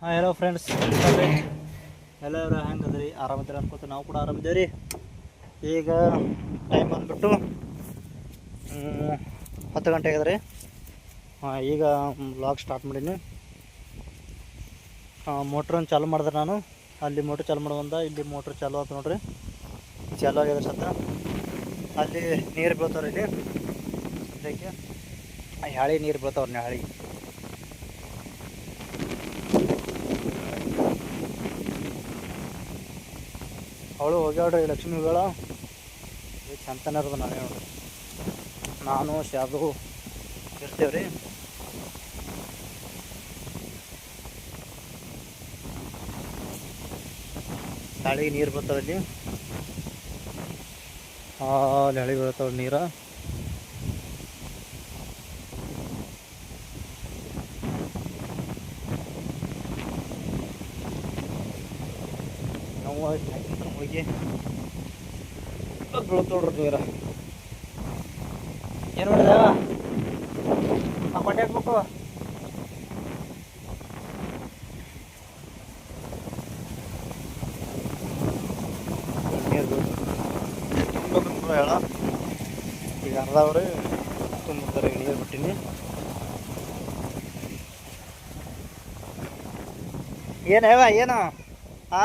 ಹಾಂ hello friends ಎಲ್ಲ ಹೆಂಗೆ ಅದ್ರಿ ಆರಾಮಿದ್ದೀರಿ ಅನ್ಕೋತ ನಾವು ಕೂಡ ಆರಾಮಿದ್ದೇವೆ ರೀ. ಈಗ ಟೈಮ್ ಬಂದ್ಬಿಟ್ಟು ಹತ್ತು ಗಂಟೆ ಆಗ್ಯದ ಹಾಂ, ಈಗ ಬ್ಲಾಗ್ ಸ್ಟಾರ್ಟ್ ಮಾಡೀನಿ. ಮೋಟ್ರನ್ನು ಚಾಲು ಮಾಡಿದ್ರೆ ನಾನು. ಅಲ್ಲಿ ಮೋಟ್ರ್ ಚಾಲು ಮಾಡೋದಂದ ಇಲ್ಲಿ ಮೋಟ್ರ್ ಚಾಲು ಆಯ್ತು ನೋಡ್ರಿ. ಚಾಲು ಆಗ್ಯದ ಸತ್ತ ಅಲ್ಲಿ ನೀರು ಬೀಳ್ತಾವ್ರಿ ಇಲ್ಲಿ. ಸದ್ಯಕ್ಕೆ ಹಾಳಿ ನೀರು ಬೀಳ್ತಾವ್ರಿ ಹಾಳಿ ಅವಳು ಹೋಗ್ಯಾಳ್ರಿ ಲಕ್ಷ್ಮಿಗಳ. ಚಂತನ ಇರೋದು ನಾವೇ ನೋಡ್ರಿ ನಾನು ಶಾದು ಇರ್ತೇವೆ ರೀ ತಾಳಿಗೆ ನೀರು ಬರ್ತಾವ ಹಾಲು ಹಳಿ ಬೀಳ್ತಾವ ನೀರ ನಾವು ಹೋಗಿ ಬೀಳ್ತೋಡ್ರಿ ನೀರ ಏನು ಮಾಡಿದ ತುಂಬ ಹೇಳ ಈಗ ಅರ್ಧವ್ರಿ ತುಂಬಿರ್ತಾರೆ ನೀರು ಬಿಟ್ಟಿನಿ ಏನು ಹೇವ, ಏನು? ಆ?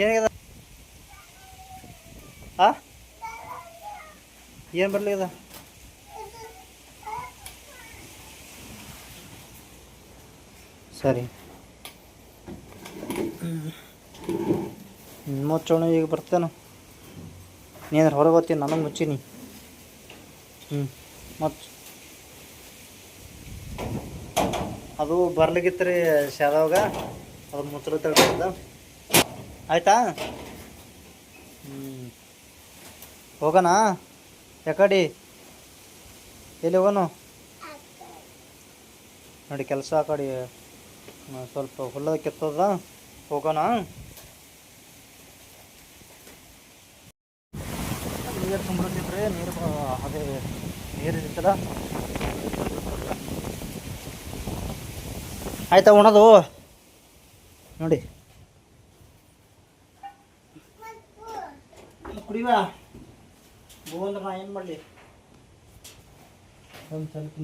ಏನಾಗ್ಯದ ಆ? ಏನು ಬರ್ಲಿದ ಸರಿ. ಮುಚ್ಚೋಣ ಈಗ ಬರ್ತೇನೆ? ನೀನು ಹೊರಗೆ ಹೋಗ್ತೀನಿ ನನಗೆ ಮುಚ್ಚೀನಿ. ಹ್ಞೂ ಮತ್ತು ಅದು ಬರ್ಲಿಕ್ಕಿತ್ತು ರೀ ಶಾದಾಗ ಅದು ಮುಚ್ಚಲು ತಗೊಂಡ ಆಯ್ತಾ? ಹ್ಞೂ ಹೋಗೋಣ? ಯಾಕಡಿ? ಎಲ್ಲಿ ಹೋಗೋಣ ನೋಡಿ, ಕೆಲಸ ಆ ಕಡೆ ಸ್ವಲ್ಪ ಹುಲ್ಲದ ಕೆತ್ತದ. ಹೋಗೋಣ? ನೀರು ತುಂಬಿದ್ರೆ ನೀರು ಅದೇ, ನೀರು ಇರ್ತದ ಆಯ್ತಾ, ಉಣದು? ನೋಡಿ. ಕುಡಿವಾ ಬೋ ಅಂದ್ರೆ ನಾ ಏನು ಮಾಡಲಿ? ಒಂದು ಸ್ವಲ್ಪ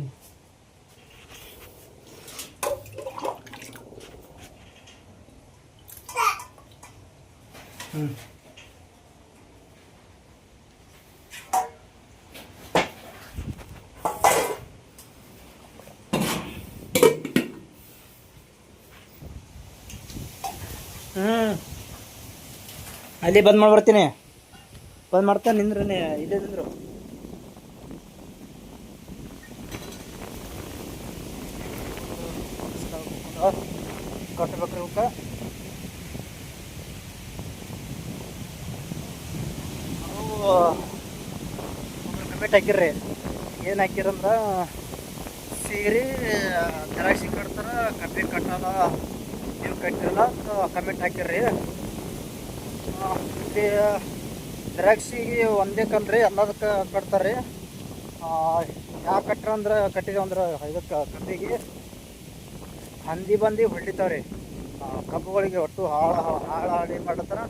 ಹ್ಞೂ ಹ್ಞೂ ಅಲ್ಲಿ ಬಂದ್ ಮಾಡಿ ಬರ್ತೀನಿ ಬಂದ್ ಮಾಡ್ತಾನೆ ನಿಂದ್ರನೆ, ಇಲ್ಲೇ ನಿಂದ್ರು ಕಟ್ಟಬೇಕ್ರಿ ಅವಕ್ಕ ಕಮೆಂಟ್ ಹಾಕಿರ್ರಿ. ಏನು ಹಾಕಿರಂದ್ರ ಸೀರೆ ದ್ರಾಕ್ಷಿ ಕಟ್ತಾರ ಕಬ್ಬಿ ಕಟ್ಟಲ್ಲ ನೀವು ಕಟ್ಟಿರಲ್ಲ ಕಮೆಂಟ್ ಹಾಕಿರ್ರಿ. ಇಲ್ಲಿ ದ್ರಾಕ್ಷಿಗೆ ಒಂದೇ ಕಲ್ರಿ ಎಲ್ಲದಕ್ಕೆ ಕಟ್ತಾರೆ ಯಾವ ಕಟ್ರ ಅಂದ್ರೆ ಕಟ್ಟಿದ ಅಂದ್ರೆ ಇದಕ್ಕೆ ಕತ್ತಿಗೆ ಹಂದಿ ಬಂದು ರೀ ಕಬ್ಬುಗಳಿಗೆ ಒಟ್ಟು ಹಾಳು ಹಾಳು ಹಾಳಿ ಮಾಡತ್ತಾರ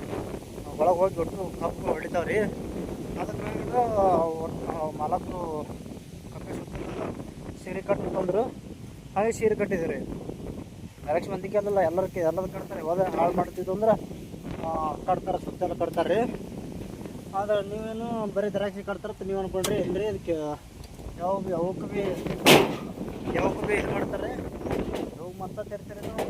ಒಳಗೆ ಹೋಗಿ ಒಟ್ಟು ಕಬ್ಬು ಹೊಡಿತಾವ್ರಿ. ಅದಕ್ಕೆ ಒಟ್ಟು ಕಬ್ಬಿ ಸುತ್ತಿಲ್ಲ ಸೀರೆ ಕಟ್ಟು ತಂದ್ರು ಹಾಗೆ ಸೀರೆ ಕಟ್ಟಿದ್ರಿ ದ್ರಾಕ್ಷಿ ಮಂದಿಗೆ ಅಲ್ಲ ಎಲ್ಲರಿಗೆ ಎಲ್ಲದ ಕಟ್ತಾರೆ, ಹೋದ ಹಾಳು ಮಾಡ್ತಿದ್ದು ಅಂದ್ರೆ ಕಟ್ತಾರೆ ಸುತ್ತೆಲ್ಲ ಕಟ್ತಾರೆ ಆದ್ರೆ ನೀವೇನು ಬರೀ ದ್ರಾಕ್ಷಿ ಕಟ್ತಾರತ್ತ ನೀವು ಅನ್ಕೊಂಡ್ರಿ ಇಲ್ರಿ ಅದಕ್ಕೆ ಯಾವ ಯಾವಕ್ಕೆ ಭೀ ಯಾವಕ್ಕೂ ಭೀ ಇದು ಮಾಡ್ತಾರೆ ಯಾವ ಮತ್ತ ತೆರ್ತಾರೆ ನಾವು?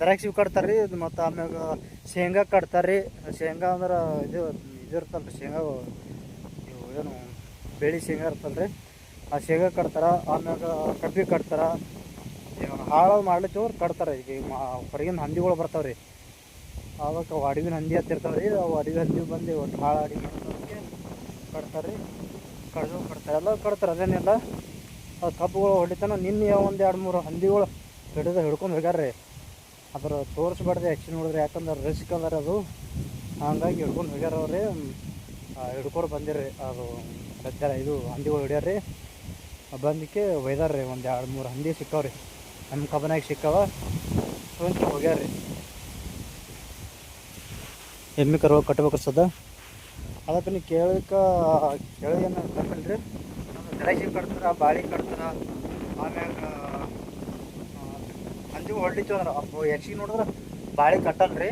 ದ್ರಾಕ್ಷಿ ಕಟ್ತಾರೆ ರೀ ಮತ್ತು ಆಮ್ಯಾಗ ಶೇಂಗಾ ಕಟ್ತಾರೆ ರೀ ಶೇಂಗಾ ಅಂದ್ರೆ ಇದು ಇದು ಇರ್ತಲ್ಲ ರೀ ಶೇಂಗಾ ಏನು ಬೇಳಿ ಶೇಂಗಾ ಇರ್ತಲ್ಲ ರೀ ಆ ಶೇಂಗಾ ಕಟ್ತಾರ, ಆಮ್ಯಾಗ ಕಬ್ಬಿ ಕಟ್ತಾರ. ಹಾಳು ಮಾಡ್ಲಿಕ್ಕೆ ಕಟ್ತಾರೆ. ಈಗ ಹೊರಗಿನ ಹಂದಿಗಳು ಬರ್ತಾವೆ ರೀ ಅಡವಿನ ಹಂದಿ ಹತ್ತಿರ್ತಾವೆ ರೀ ಅವು ಅಡವಿ ಹಂದಿ ಬಂದು ಒಟ್ಟು ಹಾಳು ಅಡಿಗೆ ಕಟ್ತಾರೆ. ರೀ ಕಡ್ದು ಕಟ್ತಾರೆ. ಎಲ್ಲ ಕಟ್ತಾರೆ ಅದೇನಿಲ್ಲ ಅದು ಕಬ್ಬುಗಳು ಹೊಡಿತಾನ. ನಿನ್ನೆ ಒಂದು ಎರಡು ಮೂರು ಹಂದಿಗಳು ಹಿಡಿದು ಹಿಡ್ಕೊಂಡು ಹೋಗ್ಯಾರ ರೀ ಅದ್ರ ತೋರಿಸ್ಬಾರ್ದು ಆ್ಯಕ್ಚುಲಿ ನೋಡಿದ್ರೆ ಯಾಕಂದ್ರೆ ರಿಸ್ಕ್ ಅದಾರ ಅದು. ಹಂಗಾಗಿ ಹಿಡ್ಕೊಂಡು ಹೋಗ್ಯಾರ ಅವ್ರಿ. ಹಿಡ್ಕೊಂಡು ಬಂದಿರ್ರಿ. ಅದು ಇದು ಹಂದಿಗಳು ಹಿಡ್ಯಾರ್ರಿ. ಬಂದಕ್ಕೆ ಒಯ್ದಾರ್ರಿ. ಒಂದು ಎರಡು ಮೂರು ಹಂದಿ ಸಿಕ್ಕಾವ್ರಿ. ನಮ್ಮ ಕಬನಾಗ ಸಿಕ್ಕವ? ತೊಗೊಂಡು ಹೋಗ್ಯಾರ್ರಿ. ಎಮ್ಮೆ ಕರು ಕಟ್ಬೇಕು ಸದ ಅದಕ್ಕೆ ನೀವು ಕೇಳಕ್ಕೆ ಕೇಳಿಗೇನು ತಪ್ಪಿಲ್ರಿ ತಲೆಗೆ ಕಟ್ತಾರ, ಬಾಳಿ ಕಟ್ತಾರ, ಆಮ್ಯಾಗ ಅಂಜು ಹೊಳ್ಳಿತ್ತು ಅಂದ್ರೆ ಹೆಚ್ಚಿಗೆ ನೋಡಿದ್ರೆ ಬಾಳಿ ಕಟ್ಟಲ್ರಿ.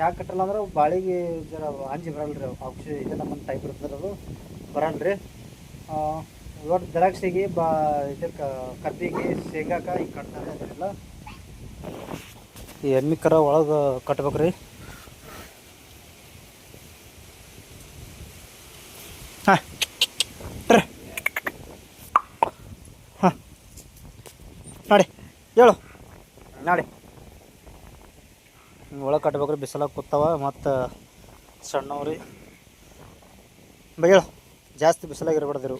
ಯಾಕೆ ಕಟ್ಟಲ್ಲ ಅಂದ್ರೆ ಬಾಳಿಗೆ ಜರ ಅಂಜಿ ಬರಲ್ರಿ ಔಷಧಿ ಇದೆ ನಮ್ಮ ಟೈಪ್ ಇರ್ತದೆ ಅದು. ಬರಲ್ರಿ. ಒಟ್ಟು ದ್ರಾಕ್ಷಿಗೆ ಬಾ ಇದ್ರ ಕಬ್ಬಿಗೆ ಶೇಂಗಾಕ ಈಗ ಕಟ್ತಾರೆ ಅದನ್ನೆಲ್ಲ ಈ ಎಮ್ಮಿ ಕರ ಒಳಗೆ ಕಟ್ಬೇಕ್ರಿ. ಹಾಂ. ಹಾಂ. ನೋಡಿ, ಹೇಳು. ನೋಡಿ. ಒಳಗೆ ಕಟ್ಬೇಕ್ರಿ, ಬಿಸಿಲಾಗ ಕೂತಾವ, ಮತ್ತು ಸಣ್ಣವ್ರಿ. ಬಾ, ಹೇಳು. ಜಾಸ್ತಿ ಬಿಸಿಲಾಗ ಇರಬಾರ್ದಿರು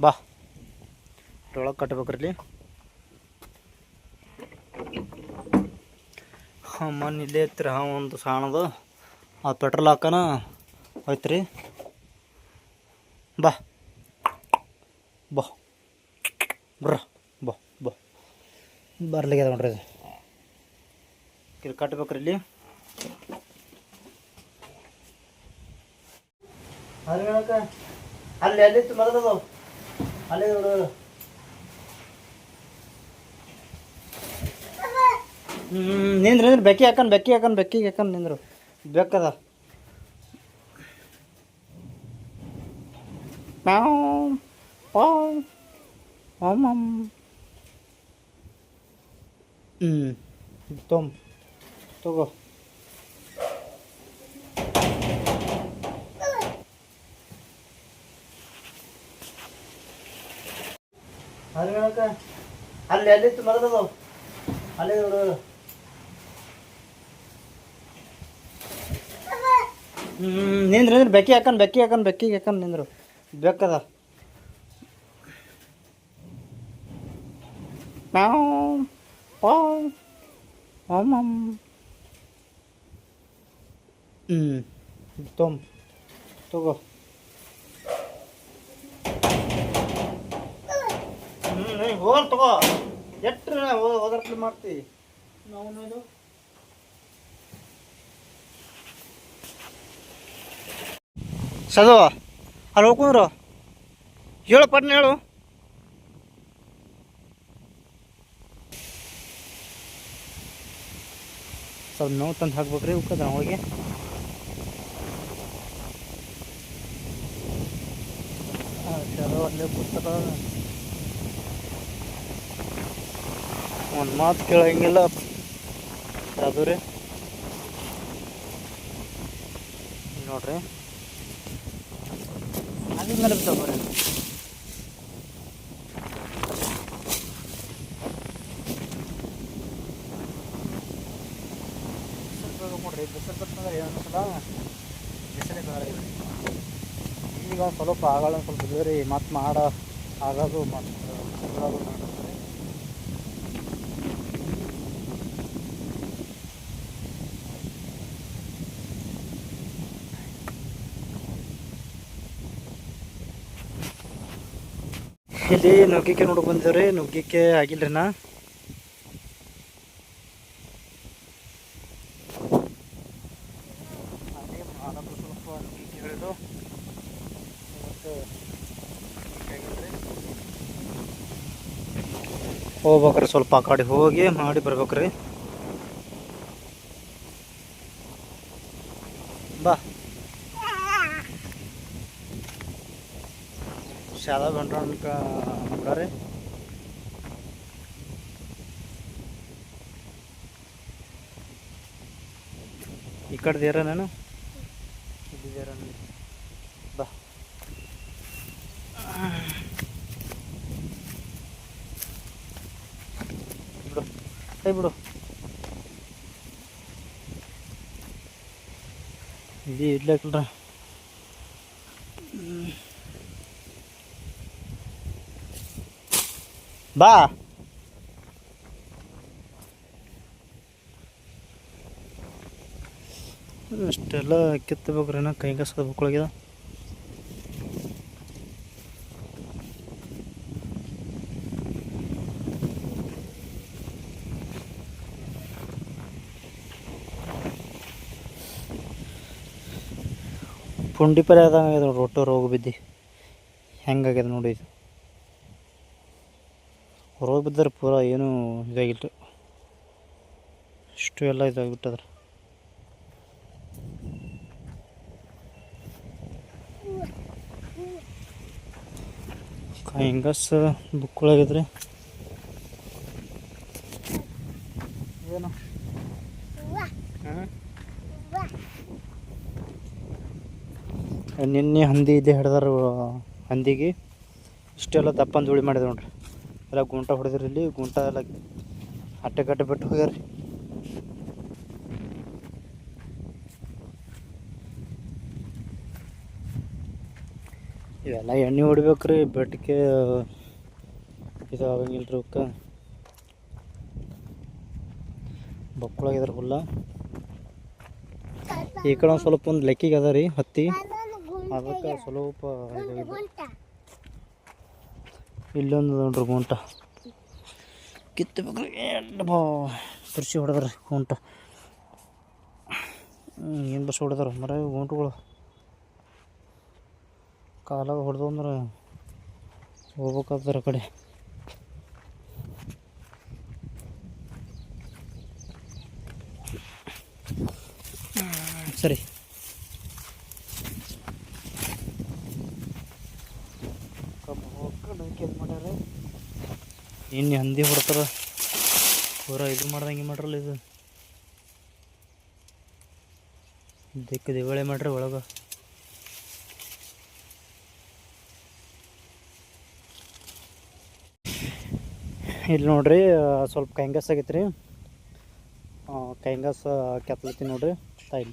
ಬಾ ಒಳಗೆ ಕಟ್ಬೇಕ್ರಿ ಹಾಂ ಮಣ್ಣು ಇಲ್ಲೇ ಐತ್ರಿ, ಹಾಂ, ಒಂದು ಸಾಣದು. ಆ ಪೆಟ್ರೋಲ್ ಹಾಕನ. ಹೋಯ್ತ್ರಿ. ಬಾ. ಬಾ. ಬ್ರ, ಬಾ ಬಾ. ಬರ್ಲಿಕ್ಕೆ ನೋಡ್ರಿ ಇದು ಇಲ್ಲಿ ಕಟ್ಬೇಕ್ರಿ ಇಲ್ಲಿ. ಅಲ್ಲಿ ಅಲ್ಲಿ ಮೊದಲದು ಅಲ್ಲಿ ನೋಡು. ನಿಂದ್ರಿ ನಿಂದ್ರಿ, ಬೆಕ್ಕಿ ಹಾಕೊಂಡು ಬೆಕ್ಕಿ ಹಾಕೊಂಡು ಬೆಕ್ಕಿ ಹಾಕೊಂಡು ನಿಂದ್ರು. ಬೆಕ್ಕದ. ಹ್ಞೂ ತೊಮ್. ತಗೋ. ಅಲ್ಲಿ ಅಲ್ಲಿ ಎಲ್ಲಿತ್ತು ಮರದದು ಅಲ್ಲಿ ನೋಡು ಹ್ಞೂ ನಿಂದ್ರಿ ನಿಂದ್ರಿ, ಬೆಕ್ಕಿ ಹಾಕನ್ ಬೆಕ್ಕಿ ಹಾಕನ್ ಬೆಕ್ಕಿಗೆ ಹಾಕನ್ ನಿಂದ್ರು. ಬೆಕ್ಕದ. ಹ್ಞೂ ತೊಮ್ ತಗೋ. ಹ್ಞೂ ಹೋಗಲ್ ತಗೋ. ಎಟ್ರ ಹೋದರ್ಕ್ಲಿ ಮಾಡ್ತಿ? ನಾವು ಸದು. ಅಲ್ಲಿ ಹೋಗ್ಕೊಂಡ್ರು ಹೇಳು ಪಟ್ನ ಹೇಳು. ಸ್ವಲ್ಪ ನೋವು ತಂದು ಹಾಕ್ಬೇಕ್ರಿ ಉಕ್ಕದ ಹೋಗಿ. ಚಲೋ ಅಲ್ಲೇ ಪುಸ್ತಕ ಒಂದು ಮಾತು ಕೇಳಂಗಿಲ್ಲ. ಅದು ರೀ? ನೋಡ್ರಿ. ಅದು ಮೇಲೆ ಬಿದ್ದಾವ ಬರ್ರಿ ಬಿಸಿಲು ನೋಡ್ರಿ ಬಿಸಿಲು ಬರ್ತಂದ್ರೆ ಈಗ ಸ್ವಲ್ಪ ಒಂದು ಸ್ವಲ್ಪ ಇದ್ರಿ ಮತ್ತೆ ಮಾಡ ಆಗೋದು ಮತ್ತು ಇಲ್ಲಿ ನುಗ್ಗಿಕೆ ನೋಡಕ್ ಬಂದಿವ್ರಿ ನುಗ್ಗಿಕೆ ಆಗಿಲ್ರಿ ನಾ. ಹೋಗ್ಬೇಕ್ರಿ ಸ್ವಲ್ಪ ಆ ಕಡೆ ಹೋಗಿ ಮಾಡಿ ಬರ್ಬೇಕ್ರಿ. చాలా घंटा उनका ఇక్కడ తీరా నేను? ఇది తీరానండి బా. ఇప్పుడు ఇప్పుడు. ఇది ఇట్లా ఎక్కడ ಬಾ. ಅಷ್ಟೆಲ್ಲ ಕಿತ್ತಬೇಕ್ರಿ ನಾ ಕೈಗಸದ ಬುಕ್ಕೊಳಗಿದೆ ಪುಂಡಿ ಪಲ್ಯ ಆದಂಗೆ ಆಗ್ಯದ ನೋಡಿ ಒಟ್ಟು ರೋಗ ಬಿದ್ದು. ಹೆಂಗಾಗ್ಯದ ನೋಡಿ ಇದು. ರೋಗ ಬಿದ್ದರೆ ಪೂರ ಏನೂ ಇದಾಗಿತ್ತು ಇಷ್ಟು ಎಲ್ಲ ಇದಾಗಿಬಿಟ್ಟದ್ರ. ಹೆಂಗಸ ಬುಕ್ ಒಳಗಿದ್ರಿ. ಏನು? ನಿನ್ನೆ ಹಂದಿ ಇದೆ ಹಿಡ್ದಾರ ಹಂದಿಗೆ. ಇಷ್ಟೆಲ್ಲ ದಪ್ಪಂದು ಉಳಿ ಮಾಡಿದೆ ನೋಡ್ರಿ. ಎಲ್ಲ ಗುಂಟ ಹೊಡೆದ್ರಿ ಇಲ್ಲಿ ಗುಂಟ ಎಲ್ಲ ಅಟ್ಟೆ ಕಟ್ಟೆ ಬಿಟ್ಟು ಹೋಗ್ಯಾರ ಇವೆಲ್ಲ ಎಣ್ಣೆ ಹೊಡಿಬೇಕ್ರಿ ಬೆಟ್ಟಕ್ಕೆ ಇದು ಆಗಂಗಿಲ್ಲ ರೀ ಅವಕ್ಕೆ ಬಕ್ಕಳಾಗಿದ್ರೆ ಹುಲ್ಲ. ಈ ಕಡೆ ಒಂದು ಸ್ವಲ್ಪ ಒಂದು ಲೆಕ್ಕಿಗೆ ಅದ ರೀ ಹತ್ತಿ. ಅದಕ್ಕೆ ಸ್ವಲ್ಪ ಇಲ್ಲೊಂದು ನೋಡ್ರಿ ಗುಂಟ. ಕಿತ್ತಬೇಕ್ರಿ ಎಲ್ಲ ತುರ್ಸಿ ಹೊಡೆದ್ರಿ ಗುಂಟ. ಏನು ಬಸ್ ಹೊಡೆದಾರ? ಮರ ಗುಂಟುಗಳು. ಕಾಲಾಗ ಹೊಡೆದು ಅಂದ್ರೆ ಹೋಗ್ಬೇಕಾದ್ರೆ ಕಡೆ. ಹ್ಮ್, ಸರಿ ಮಾಡ್ಯಾರ ಇನ್ನು ಹಂದಿ ಹೊಡ್ತಾರ. ಪೂರ ಇದು ಮಾಡ್ದಂಗೆ ಮಾಡ್ರಲ್ಲ ಇದು. ದಿಕ್ಕ ದಿವಳೆ ಮಾಡ್ರಿ ಒಳಗೆ. ಇಲ್ಲಿ ನೋಡ್ರಿ ಸ್ವಲ್ಪ ಕೈಂಗಸ್ ಆಗೈತೆ ರೀ ಕೈಂಗಸ್ ಕೆತ್ತಲತ್ತೀನಿ ನೋಡ್ರಿ, ತಾಯಿ.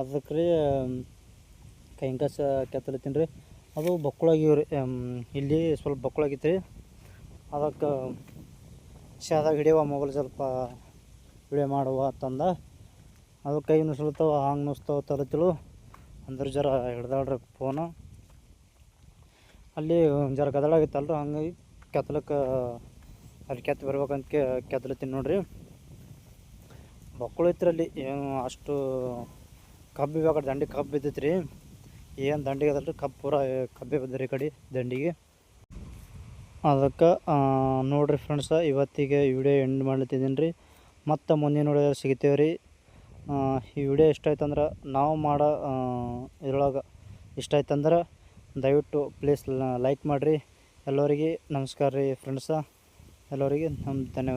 ಅದಕ್ಕೆ ರೀ ಕೈಂಗಸ್ ಕೆತ್ತಲತ್ತೀನಿ ರೀ. ಅದು ಬಕ್ಕಳಾಗಿವ್ ರೀ ಇಲ್ಲಿ ಸ್ವಲ್ಪ ಬಕ್ಕುಳಾಗಿತ್ತು ರೀ ಅದಕ್ಕೆ ಶಾದಾಗ ಹಿಡಿಯುವ ಮೊಬೈಲ್ ಸ್ವಲ್ಪ ವಿಡಿಯೋ ಮಾಡುವ ಅಂತಂದ. ಅದು ಕೈ ನುಸ್ಲತ್ತವ ಹಂಗೆ ನುಸ್ತಾವ ತಲತಿಳು ಅಂದ್ರೆ ಜರ ಹಿಡ್ದಾಡ್ರಿ ಫೋನು. ಅಲ್ಲಿ ಜರ ಗದಳಾಗಿತ್ತಲ್ರಿ ಹಂಗಾಗಿ ಕೆತ್ತಲಕ್ಕೆ ಅಲ್ಲಿ ಕೆತ್ತ ಬರ್ಬೇಕಂತ ಕೆತ್ತಲತ್ತೀನಿ ನೋಡ್ರಿ. ಬಕ್ಕಳು ಐತ್ರಿ ಅಲ್ಲಿ, ಏನು ಅಷ್ಟು ಕಬ್ಬು ಇವಾಗ ದಂಡಿ ಕಬ್ಬು ಬಿದ್ದೈತೆ ರೀ ಏನು ದಂಡಿಗೆ ಅದಲ್ರಿ ಕಬ್ಬು ಪೂರ ಕಬ್ಬೆ ಬಂದ್ರಿ ಕಡೆ ದಂಡಿಗೆ. ಅದಕ್ಕೆ ನೋಡ್ರಿ ಫ್ರೆಂಡ್ಸ ಇವತ್ತಿಗೆ ವಿಡಿಯೋ ಎಂಡ್ ಮಾಡ್ಲತ್ತಿದ್ದೀನಿ ರೀ ಮತ್ತು ಮುಂದಿನ ವಿಡಿಯೋ ಸಿಗ್ತೇವೆ ರೀ ಈ ವಿಡಿಯೋ ಇಷ್ಟ ಆಯ್ತಂದ್ರೆ ನಾವು ಮಾಡೋ ಇದ್ರೊಳಗೆ ಇಷ್ಟ ಆಯ್ತಂದ್ರೆ ದಯವಿಟ್ಟು ಪ್ಲೀಸ್ ಲೈಕ್ ಮಾಡಿರಿ. ಎಲ್ಲರಿಗೆ ನಮಸ್ಕಾರ ರೀ ಫ್ರೆಂಡ್ಸ ಎಲ್ಲರಿಗೆ ನಮ್ಮ ಧನ್ಯವಾದ.